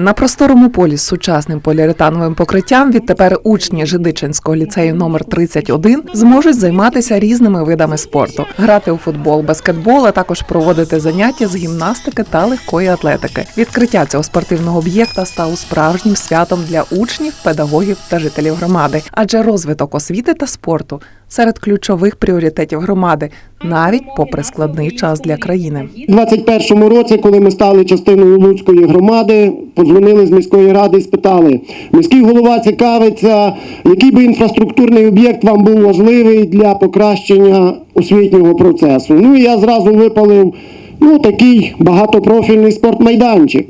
На просторому полі з сучасним поліуретановим покриттям відтепер учні Жидичинського ліцею номер 31 зможуть займатися різними видами спорту, грати у футбол, баскетбол, а також проводити заняття з гімнастики та легкої атлетики. Відкриття цього спортивного об'єкта стало справжнім святом для учнів, педагогів та жителів громади, адже розвиток освіти та спорту серед ключових пріоритетів громади, навіть попри складний час для країни. У 21-му році, коли ми стали частиною Луцької громади, подзвонили з міської ради і спитали: міський голова цікавиться, який би інфраструктурний об'єкт вам був важливий для покращення освітнього процесу. Ну і я зразу випалив ну, такий багатопрофільний спортмайданчик.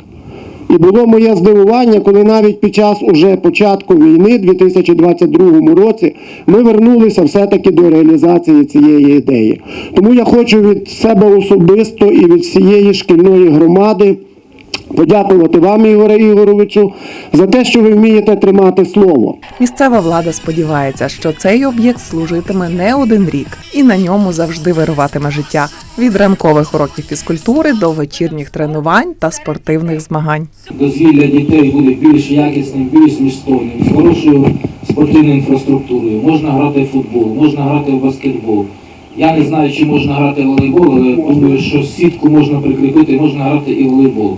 І було моє здивування, коли навіть під час уже початку війни, 2022 році, ми вернулися все-таки до реалізації цієї ідеї. Тому я хочу від себе особисто і від всієї шкільної громади подякувати вам, Ігоре Ігоровичу, за те, що ви вмієте тримати слово. Місцева влада сподівається, що цей об'єкт служитиме не один рік, і на ньому завжди вируватиме життя від ранкових уроків фізкультури до вечірніх тренувань та спортивних змагань. дозвілля дітей буде більш якісним, більш змістовним, з хорошою спортивною інфраструктурою. Можна грати в футбол, можна грати в баскетбол. Я не знаю, чи можна грати в волейбол, але думаю, що сітку можна прикріпити, можна грати і в волейбол.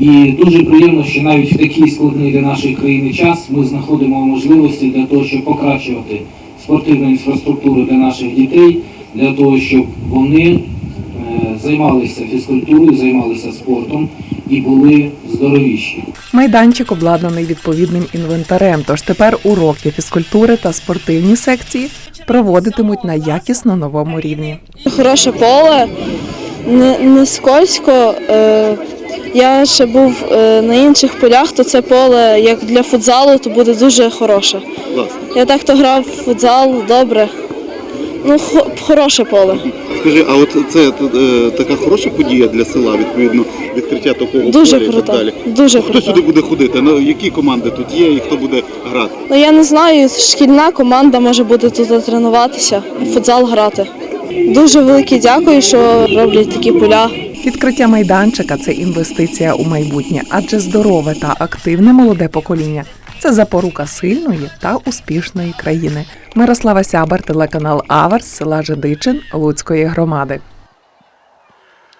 І дуже приємно, що навіть в такий складний для нашої країни час ми знаходимо можливості для того, щоб покращувати спортивну інфраструктуру для наших дітей, для того, щоб вони е, займалися фізкультурою, займалися спортом і були здоровіші. Майданчик обладнаний відповідним інвентарем, тож тепер уроки фізкультури та спортивні секції проводитимуть на якісно новому рівні. Хороше поле, не, не скользько. Е, я ще був е, на інших полях, то це поле як для футзалу, то буде дуже хороше. Я так то грав в футзал добре. Ну, хороше поле. Скажи, а от це е, така хороша подія для села, відповідно, відкриття такого Дуже поля і так далі. дуже хто круто. сюди буде ходити? Ну, які команди тут є і хто буде грати? Ну я не знаю, шкільна команда може буде тут тренуватися, футзал грати. Дуже велике дякую, що роблять такі поля. Відкриття майданчика це інвестиція у майбутнє, адже здорове та активне молоде покоління це запорука сильної та успішної країни. Мирослава Сябар, телеканал Аверс, села Жидичин, Луцької громади.